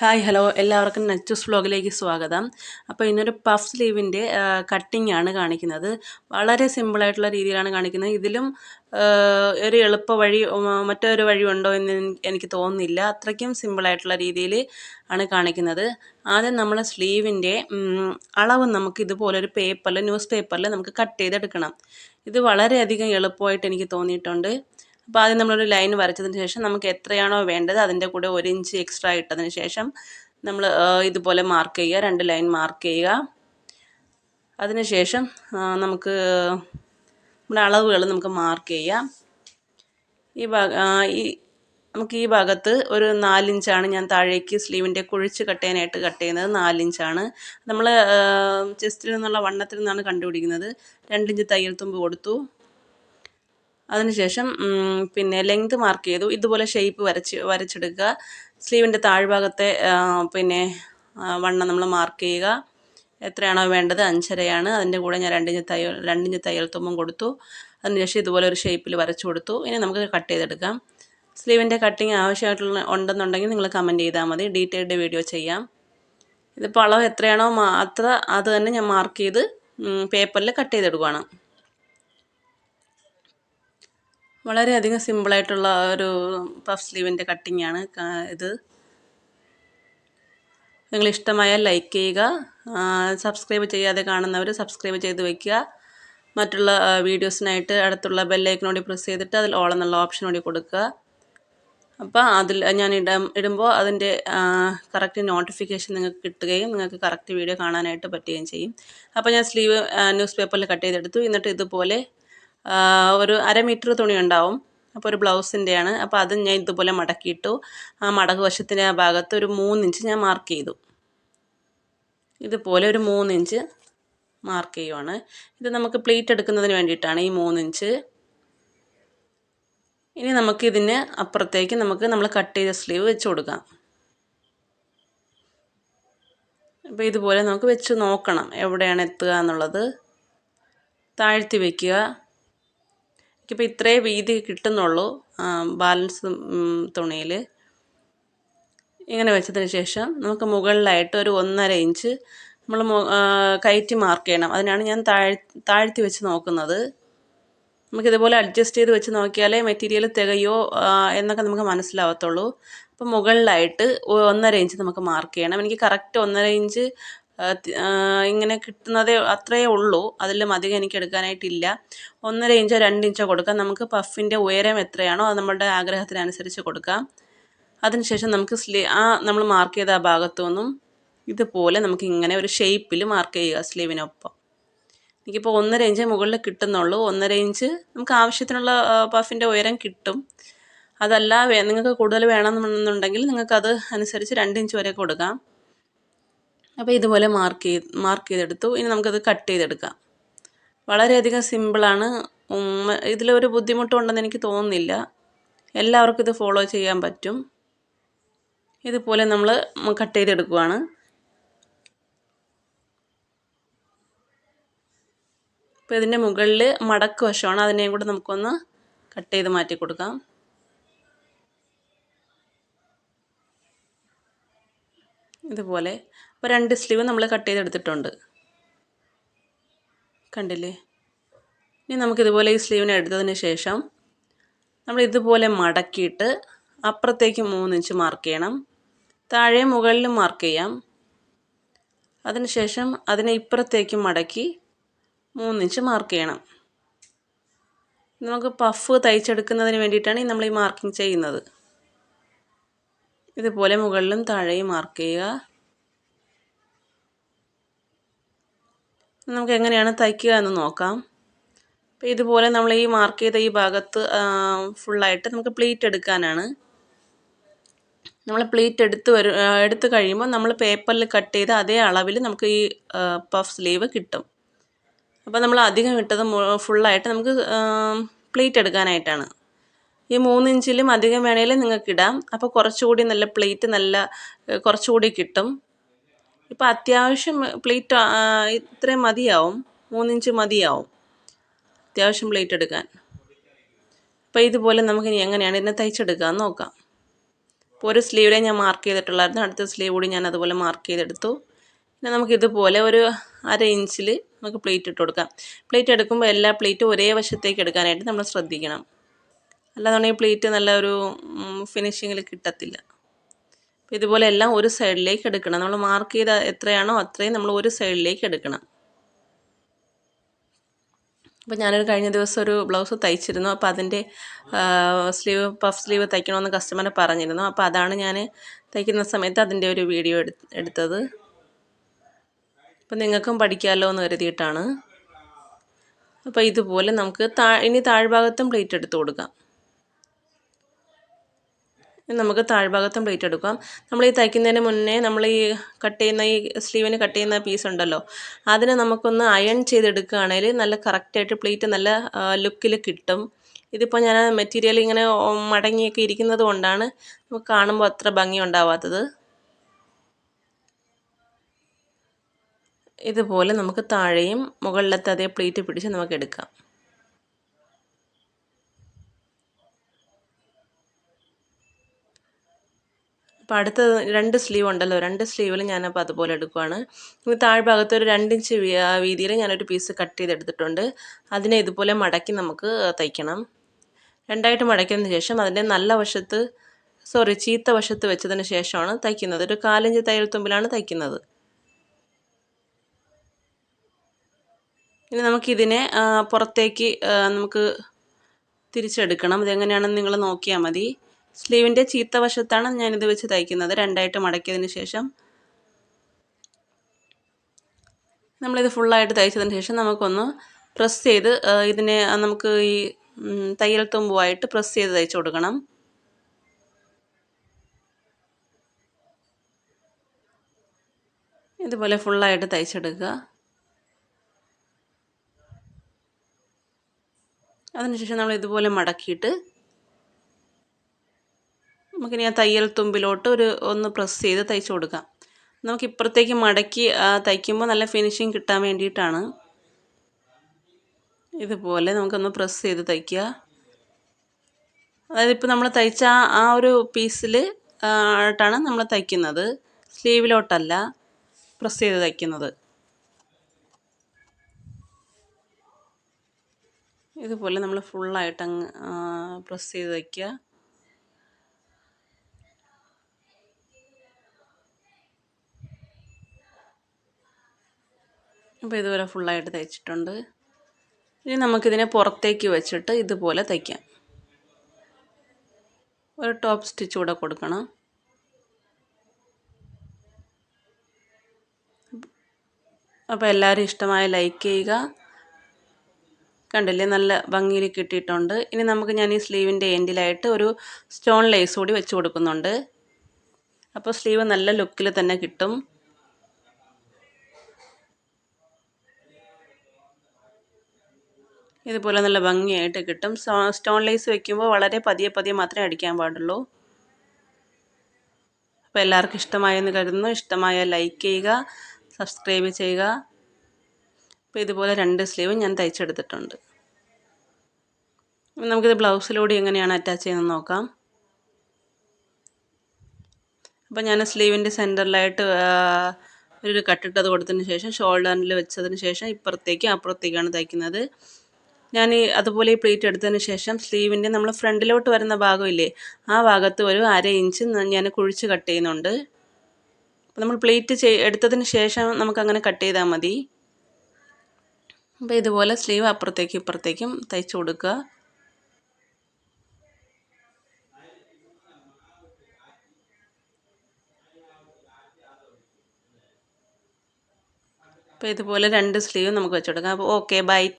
Hi hello എല്ലാവർക്കും നച്ചൂസ് വ്ലോഗിലേക്ക് സ്വാഗതം. അപ്പോൾ ഇന്നൊരു പഫ് സ്ലീവിന്റെ കട്ടിംഗ് ആണ് കാണിക്കുന്നത്. വളരെ സിമ്പിളായിട്ടുള്ള രീതിയിലാണ് കാണിക്കുന്നത്. ഇതിലും ഒരു എളുപ്പ വഴി മറ്റൊരു വഴി ഉണ്ടോ എന്ന് എനിക്ക് തോന്നുന്നില്ല. അത്രയ്ക്കും സിമ്പിളായിട്ടുള്ള രീതിയിൽ ആണ് കാണിക്കുന്നത്. ആദ്യം നമ്മൾ സ്ലീവിന്റെ അളവ് നമുക്ക് ഇതുപോലൊരു പേപ്പറിൽ ന്യൂസ് പേപ്പറിൽ നമുക്ക് കട്ട് ചെയ്തെടുക്കണം. ഇത് വളരെയധികം എളുപ്പമായിട്ട് എനിക്ക് തോന്നിയിട്ടുണ്ട്. അപ്പോൾ ആദ്യം നമ്മളൊരു ലൈൻ വരച്ചതിന് ശേഷം നമുക്ക് എത്രയാണോ വേണ്ടത് അതിന്റെ കൂടെ ഒരു ഇഞ്ച് എക്സ്ട്രാ ഇട്ടതിന് ശേഷം നമ്മൾ ഇതുപോലെ മാർക്ക് ചെയ്യുക. രണ്ട് ലൈൻ മാർക്ക് ചെയ്യുക. അതിനുശേഷം നമുക്ക് നമ്മുടെ അളവുകൾ നമുക്ക് മാർക്ക് ചെയ്യാം. ഈ ഭാഗ ഈ നമുക്ക് ഈ ഭാഗത്ത് ഒരു നാലിഞ്ചാണ് ഞാൻ താഴേക്ക് സ്ലീവിന്റെ കുഴിച്ച് കട്ട് ചെയ്യാനായിട്ട് കട്ട് ചെയ്യുന്നത്. നാലിഞ്ചാണ് നമ്മൾ ചെസ്റ്റിൽ നിന്നുള്ള വണ്ണത്തിൽ നിന്നാണ് കണ്ടുപിടിക്കുന്നത്. രണ്ടിഞ്ച് തയ്യൽ തുമ്പ് കൊടുത്തു. അതിനുശേഷം പിന്നെ ലെങ്ത് മാർക്ക് ചെയ്തു. ഇതുപോലെ ഷേപ്പ് വരച്ച് വരച്ചെടുക്കുക. സ്ലീവിന്റെ താഴ്ഭാഗത്തെ പിന്നെ വണ്ണം നമ്മൾ മാർക്ക് ചെയ്യുക. എത്രയാണോ വേണ്ടത് അഞ്ചരയാണ്. അതിന്റെ കൂടെ ഞാൻ രണ്ടിഞ്ച് തയ്യൽ രണ്ടിഞ്ച് തയ്യൽ തുമ്പം കൊടുത്തു. അതിനുശേഷം ഇതുപോലെ ഒരു ഷേപ്പിൽ വരച്ചു കൊടുത്തു. ഇനി നമുക്ക് കട്ട് ചെയ്തെടുക്കാം. സ്ലീവിന്റെ കട്ടിങ് ആവശ്യമായിട്ടുള്ള ഉണ്ടെന്നുണ്ടെങ്കിൽ നിങ്ങൾ കമന്റ് ചെയ്താൽ മതി. ഡീറ്റെയിൽഡ് വീഡിയോ ചെയ്യാം. ഇതിപ്പോൾ അളവ് എത്രയാണോ അത്ര അത് തന്നെ ഞാൻ മാർക്ക് ചെയ്ത് പേപ്പറിൽ കട്ട് ചെയ്തെടുക്കുകയാണ് വളരെയധികം സിമ്പിളായിട്ടുള്ള ഒരു പഫ് സ്ലീവിന്റെ കട്ടിംഗ് ആണ് ഇത്. നിങ്ങൾ ലൈക്ക് ചെയ്യുക. സബ്സ്ക്രൈബ് ചെയ്യാതെ കാണുന്നവർ സബ്സ്ക്രൈബ് ചെയ്ത് വയ്ക്കുക മറ്റുള്ള വീഡിയോസിനായിട്ട് അടുത്തുള്ള ബെല്ലൈക്കനോടി പ്രസ് ചെയ്തിട്ട് അതിൽ ഓൾ എന്നുള്ള ഓപ്ഷൻ കൂടി കൊടുക്കുക. അപ്പോൾ അതിൽ ഞാൻ ഇട ഇടുമ്പോൾ അതിന്റെ കറക്റ്റ് നോട്ടിഫിക്കേഷൻ നിങ്ങൾക്ക് കിട്ടുകയും നിങ്ങൾക്ക് കറക്റ്റ് വീഡിയോ കാണാനായിട്ട് പറ്റുകയും ചെയ്യും. അപ്പോൾ ഞാൻ സ്ലീവ് ന്യൂസ് പേപ്പറിൽ കട്ട് ചെയ്തെടുത്തു. എന്നിട്ട് ഇതുപോലെ ഒരു അര മീറ്റർ തുണി ഉണ്ടാവും. അപ്പോൾ ഒരു ബ്ലൗസിന്റെയാണ് അപ്പോൾ അത് ഞാൻ ഇതുപോലെ മടക്കിയിട്ടു. ആ മടക്ക് വശത്തിന്റെ ആ ഭാഗത്ത് ഒരു മൂന്നിഞ്ച് ഞാൻ മാർക്ക് ചെയ്തു. ഇതുപോലെ ഒരു മൂന്നിഞ്ച് മാർക്ക് ചെയ്യുവാണ്. ഇത് നമുക്ക് പ്ലേറ്റ് എടുക്കുന്നതിന് വേണ്ടിയിട്ടാണ് ഈ മൂന്നിഞ്ച്. ഇനി നമുക്ക് ഇതിന് അപ്പുറത്തേക്ക് നമുക്ക് നമ്മൾ കട്ട് ചെയ്ത സ്ലീവ് വെച്ച് കൊടുക്കാം. അപ്പോൾ ഇതുപോലെ നമുക്ക് വെച്ച് നോക്കണം എവിടെയാണ് എത്തുക എന്നുള്ളത്. താഴ്ത്തി വയ്ക്കുക എനിക്കിപ്പോൾ ഇത്രേ വീതി കിട്ടുന്നുള്ളൂ ബാലൻസ് തുണിയിൽ ഇങ്ങനെ വെച്ചതിന് ശേഷം നമുക്ക് മുകളിലായിട്ട് ഒരു ഒന്നര ഇഞ്ച് നമ്മൾ കയറ്റി മാർക്ക് ചെയ്യണം. അതിനാണ് ഞാൻ താഴ് താഴ്ത്തി വെച്ച് നോക്കുന്നത്. നമുക്കിതുപോലെ അഡ്ജസ്റ്റ് ചെയ്ത് വെച്ച് നോക്കിയാലേ മെറ്റീരിയൽ തികയോ എന്നൊക്കെ നമുക്ക് മനസ്സിലാവത്തുള്ളൂ. അപ്പോൾ മുകളിലായിട്ട് ഒന്നര ഇഞ്ച് നമുക്ക് മാർക്ക് ചെയ്യണം. എനിക്ക് കറക്റ്റ് ഒന്നര ഇഞ്ച് ഇങ്ങനെ കിട്ടുന്നതേ അത്രയേ ഉള്ളൂ. അതിലും അധികം എനിക്ക് എടുക്കാനായിട്ടില്ല. ഒന്നര ഇഞ്ചോ രണ്ട് ഇഞ്ചോ കൊടുക്കാം. നമുക്ക് പഫിന്റെ ഉയരം എത്രയാണോ അത് നമ്മളുടെ ആഗ്രഹത്തിനനുസരിച്ച് കൊടുക്കാം. അതിനുശേഷം നമുക്ക് സ്ലീ ആ നമ്മൾ മാർക്ക് ചെയ്ത ആ ഭാഗത്തു നിന്നും ഇതുപോലെ നമുക്ക് ഇങ്ങനെ ഒരു ഷേപ്പിൽ മാർക്ക് ചെയ്യുക സ്ലീവിനൊപ്പം. എനിക്കിപ്പോൾ ഒന്നര ഇഞ്ച് മുകളിൽ കിട്ടുന്നുള്ളൂ. ഒന്നര ഇഞ്ച് നമുക്ക് ആവശ്യത്തിനുള്ള പഫിന്റെ ഉയരം കിട്ടും. അതല്ല നിങ്ങൾക്ക് കൂടുതൽ വേണമെന്നുണ്ടെങ്കിൽ നിങ്ങൾക്കത് അനുസരിച്ച് രണ്ട് ഇഞ്ച് വരെ കൊടുക്കാം. അപ്പോൾ ഇതുപോലെ മാർക്ക് ചെയ്ത് മാർക്ക് ചെയ്തെടുത്തു. ഇനി നമുക്കത് കട്ട് ചെയ്തെടുക്കാം. വളരെയധികം സിമ്പിളാണ് ഇതിലൊരു ബുദ്ധിമുട്ടുണ്ടെന്ന് എനിക്ക് തോന്നുന്നില്ല. എല്ലാവർക്കും ഇത് ഫോളോ ചെയ്യാൻ പറ്റും. ഇതുപോലെ നമ്മൾ കട്ട് ചെയ്തെടുക്കുവാണ്. അപ്പോൾ ഇതിന്റെ മുകളിൽ മടക്ക് വശമാണ്. അതിനെയും കൂടെ നമുക്കൊന്ന് കട്ട് ചെയ്ത് മാറ്റി കൊടുക്കാം. ഇതുപോലെ അപ്പോൾ രണ്ട് സ്ലീവ് നമ്മൾ കട്ട് ചെയ്തെടുത്തിട്ടുണ്ട്. കണ്ടില്ലേ? ഇനി നമുക്കിതുപോലെ ഈ സ്ലീവിനെ എടുത്തതിന് ശേഷം നമ്മൾ ഇതുപോലെ മടക്കിയിട്ട് അപ്പുറത്തേക്ക് മൂന്ന് ഇഞ്ച് മാർക്ക് ചെയ്യണം. താഴെ മുകളിലും മാർക്ക് ചെയ്യാം. അതിനുശേഷം അതിനെ ഇപ്പുറത്തേക്ക് മടക്കി മൂന്നിഞ്ച് മാർക്ക് ചെയ്യണം. നമുക്ക് പഫ് തയ്ച്ചെടുക്കുന്നതിന് വേണ്ടിയിട്ടാണ് നമ്മൾ ഈ മാർക്കിംഗ് ചെയ്യുന്നത്. ഇതുപോലെ മുകളിലും താഴെയും മാർക്ക് ചെയ്യുക. നമുക്ക് എങ്ങനെയാണ് തയ്ക്കുക എന്ന് നോക്കാം. അപ്പോൾ ഇതുപോലെ നമ്മൾ ഈ മാർക്ക് ചെയ്ത ഈ ഭാഗത്ത് ഫുള്ളായിട്ട് നമുക്ക് പ്ലീറ്റ് എടുക്കാനാണ്. നമ്മൾ പ്ലീറ്റ് എടുത്ത് വരും എടുത്ത് കഴിയുമ്പോൾ നമ്മൾ പേപ്പറിൽ കട്ട് ചെയ്ത അതേ അളവിൽ നമുക്ക് ഈ പഫ് സ്ലീവ് കിട്ടും. അപ്പോൾ നമ്മൾ അധികം ഇട്ടത് ഫുള്ളായിട്ട് നമുക്ക് പ്ലീറ്റ് എടുക്കാനായിട്ടാണ്. ഈ മൂന്നിഞ്ചിലും അധികം വേണേലും നിങ്ങൾക്ക് ഇടാം. അപ്പോൾ കുറച്ചുകൂടി നല്ല പ്ലേറ്റ് നല്ല കുറച്ചുകൂടി കിട്ടും. ഇപ്പോൾ അത്യാവശ്യം പ്ലേറ്റ് ഇത്രയും മതിയാവും. മൂന്നിഞ്ച് മതിയാവും. അത്യാവശ്യം പ്ലേറ്റ് എടുക്കാൻ. അപ്പോൾ ഇതുപോലെ നമുക്ക് ഇനി എങ്ങനെയാണ് ഇതിനെ തയ്ച്ചെടുക്കാൻ നോക്കാം. ഇപ്പോൾ ഒരു സ്ലീവിലെ ഞാൻ മാർക്ക് ചെയ്തിട്ടുള്ളായിരുന്നു. അടുത്ത സ്ലീവ് കൂടി ഞാൻ അതുപോലെ മാർക്ക് ചെയ്തെടുത്തു. പിന്നെ നമുക്ക് ഇതുപോലെ ഒരു അര ഇഞ്ചിൽ നമുക്ക് പ്ലേറ്റ് ഇട്ട് കൊടുക്കാം. പ്ലേറ്റ് എടുക്കുമ്പോൾ എല്ലാ പ്ലേറ്റും ഒരേ വശത്തേക്ക് എടുക്കാനായിട്ട് നമ്മൾ ശ്രദ്ധിക്കണം. അല്ലാതെ പ്ലേറ്റ് നല്ല ഒരു ഫിനിഷിങ്ങിൽ കിട്ടത്തില്ല. അപ്പോൾ ഇതുപോലെ എല്ലാം ഒരു സൈഡിലേക്ക് എടുക്കണം. നമ്മൾ മാർക്ക് ചെയ്ത എത്രയാണോ അത്രയും നമ്മൾ ഒരു സൈഡിലേക്ക് എടുക്കണം. അപ്പോൾ ഞാനൊരു കഴിഞ്ഞ ദിവസം ഒരു ബ്ലൗസ് തയ്ച്ചിരുന്നു. അപ്പോൾ അതിന്റെ സ്ലീവ് പഫ് സ്ലീവ് തയ്ക്കണമെന്ന് കസ്റ്റമർ പറഞ്ഞിരുന്നു. അപ്പോൾ അതാണ് ഞാൻ തയ്ക്കുന്ന സമയത്ത് അതിന്റെ ഒരു വീഡിയോ എടുത്തത്. അപ്പോൾ നിങ്ങൾക്കും പഠിക്കാമല്ലോ എന്ന് കരുതിയിട്ടാണ്. അപ്പോൾ ഇതുപോലെ നമുക്ക് താ ഇനി താഴ്ഭാഗത്തും പ്ലേറ്റ് എടുത്ത് കൊടുക്കാം. നമുക്ക് താഴ്ഭാഗത്തും പ്ലേറ്റ് എടുക്കാം. നമ്മൾ ഈ തയ്ക്കുന്നതിന് മുന്നേ നമ്മൾ ഈ കട്ട് ചെയ്യുന്ന ഈ സ്ലീവിന് കട്ട് ചെയ്യുന്ന പീസ് ഉണ്ടല്ലോ അതിനെ നമുക്കൊന്ന് അയൺ ചെയ്തെടുക്കുകയാണെങ്കിൽ നല്ല കറക്റ്റായിട്ട് പ്ലേറ്റ് നല്ല ലുക്കിൽ കിട്ടും. ഇതിപ്പോൾ ഞാൻ മെറ്റീരിയൽ ഇങ്ങനെ മടങ്ങിയൊക്കെ ഇരിക്കുന്നത് കൊണ്ടാണ് നമുക്ക് കാണുമ്പോൾ അത്ര ഭംഗി ഉണ്ടാവാത്തത് ഇതുപോലെ നമുക്ക് താഴെയും മുകളിലത്തെ അതേ പ്ലേറ്റ് പിടിച്ച് നമുക്ക് എടുക്കാം. അപ്പോൾ അടുത്ത രണ്ട് സ്ലീവ് ഉണ്ടല്ലോ. രണ്ട് സ്ലീവിൽ ഞാനപ്പോൾ അതുപോലെ എടുക്കുവാണ്. ഇനി താഴ്ഭാഗത്ത് ഒരു രണ്ടിഞ്ച് വീതിയിൽ ഞാനൊരു പീസ് കട്ട് ചെയ്തെടുത്തിട്ടുണ്ട്. അതിനെ ഇതുപോലെ മടക്കി നമുക്ക് തയ്ക്കണം. രണ്ടായിട്ട് മടക്കിയതിന് ശേഷം അതിന്റെ നല്ല വശത്ത് സോറി ചീത്ത വശത്ത് വെച്ചതിന് ശേഷമാണ് തയ്ക്കുന്നത്. ഒരു കാലഞ്ച് തയ്യൽ തുമ്പിലാണ് തയ്ക്കുന്നത്. ഇനി നമുക്കിതിനെ പുറത്തേക്ക് നമുക്ക് തിരിച്ചെടുക്കണം. ഇതെങ്ങനെയാണെന്ന് നിങ്ങൾ നോക്കിയാൽ മതി. സ്ലീവിന്റെ ചീത്ത വശത്താണ് ഞാനിത് വെച്ച് തയ്ക്കുന്നത്. രണ്ടായിട്ട് മടക്കിയതിന് ശേഷം നമ്മളിത് ഫുള്ളായിട്ട് തയ്ച്ചതിന് ശേഷം നമുക്കൊന്ന് പ്രസ് ചെയ്ത് ഇതിനെ നമുക്ക് ഈ തയ്യൽ തുമ്പുമായിട്ട് പ്രസ് ചെയ്ത് തയ്ച്ചു കൊടുക്കണം. ഇതുപോലെ ഫുള്ളായിട്ട് തയ്ച്ചെടുക്കുക. അതിനുശേഷം നമ്മൾ ഇതുപോലെ മടക്കിയിട്ട് നമുക്കിനി ആ തയ്യൽ തുമ്പിലോട്ട് ഒരു ഒന്ന് പ്രസ് ചെയ്ത് തയ്ച്ചു കൊടുക്കാം. നമുക്ക് ഇപ്പുറത്തേക്ക് മടക്കി തയ്ക്കുമ്പോൾ നല്ല ഫിനിഷിങ് കിട്ടാൻ വേണ്ടിയിട്ടാണ്. ഇതുപോലെ നമുക്കൊന്ന് പ്രസ് ചെയ്ത് തയ്ക്കുക. അതായത് ഇപ്പോൾ നമ്മൾ തയ്ച്ച ആ ഒരു പീസിൽ ആയിട്ടാണ് നമ്മൾ തയ്ക്കുന്നത്. സ്ലീവിലോട്ടല്ല പ്രസ് ചെയ്ത് തയ്ക്കുന്നത്. ഇതുപോലെ നമ്മൾ ഫുള്ളായിട്ട് അങ്ങ് പ്രസ് ചെയ്ത് തയ്ക്കുക. അപ്പോൾ ഇതുപോലെ ഫുള്ളായിട്ട് തയ്ച്ചിട്ടുണ്ട് ഇനി നമുക്കിതിനെ പുറത്തേക്ക് വെച്ചിട്ട് ഇതുപോലെ തയ്ക്കാം. ഒരു ടോപ്പ് സ്റ്റിച്ച് കൂടെ കൊടുക്കണം. അപ്പോൾ എല്ലാവരും ഇഷ്ടമായ ലൈക്ക് ചെയ്യുക. കണ്ടില്ലേ? നല്ല ഭംഗിയിൽ കിട്ടിയിട്ടുണ്ട്. ഇനി നമുക്ക് ഞാൻ ഈ സ്ലീവിന്റെ എൻഡിലായിട്ട് ഒരു സ്റ്റോൺ ലേസ് കൂടി വെച്ച് കൊടുക്കുന്നുണ്ട്. അപ്പോൾ സ്ലീവ് നല്ല ലുക്കിൽ തന്നെ കിട്ടും. ഇതുപോലെ നല്ല ഭംഗിയായിട്ട് കിട്ടും. സ്റ്റോൺ ലേസ് വെക്കുമ്പോൾ വളരെ പതിയെ പതിയെ മാത്രമേ അടിക്കാൻ പാടുള്ളൂ. അപ്പോൾ എല്ലാവർക്കും ഇഷ്ടമായെന്ന് കരുതുന്നു. ഇഷ്ടമായ ലൈക്ക് ചെയ്യുക സബ്സ്ക്രൈബ് ചെയ്യുക. അപ്പോൾ ഇതുപോലെ രണ്ട് സ്ലീവ് ഞാൻ തയ്ച്ചെടുത്തിട്ടുണ്ട്. നമുക്കിത് ബ്ലൗസിലൂടെ എങ്ങനെയാണ് അറ്റാച്ച് ചെയ്യുന്നത് നോക്കാം. അപ്പോൾ ഞാൻ സ്ലീവിന്റെ സെന്ററിലായിട്ട് ഒരു കട്ടിട്ടത് കൊടുത്തതിന് ശേഷം ഷോൾഡറിൽ വെച്ചതിന് ശേഷം ഇപ്പുറത്തേക്കും അപ്പുറത്തേക്കാണ് തയ്ക്കുന്നത്. ഞാൻ ഈ അതുപോലെ ഈ പ്ലേറ്റ് എടുത്തതിന് ശേഷം സ്ലീവിന്റെ നമ്മൾ ഫ്രണ്ടിലോട്ട് വരുന്ന ഭാഗമില്ലേ ആ ഭാഗത്ത് ഒരു അര ഇഞ്ച് ഞാൻ കുഴിച്ച് കട്ട് ചെയ്യുന്നുണ്ട്. അപ്പോൾ നമ്മൾ പ്ലേറ്റ് ചെയ് എടുത്തതിന് ശേഷം നമുക്കങ്ങനെ കട്ട് ചെയ്താൽ മതി. അപ്പോൾ ഇതുപോലെ സ്ലീവ് അപ്പുറത്തേക്കും ഇപ്പുറത്തേക്കും തയ്ച്ചു കൊടുക്കുക അപ്പോൾ ഇതുപോലെ രണ്ട് സ്ലീവ് നമുക്ക് വെച്ചു കൊടുക്കാം. അപ്പോൾ ഓക്കെ ബൈ.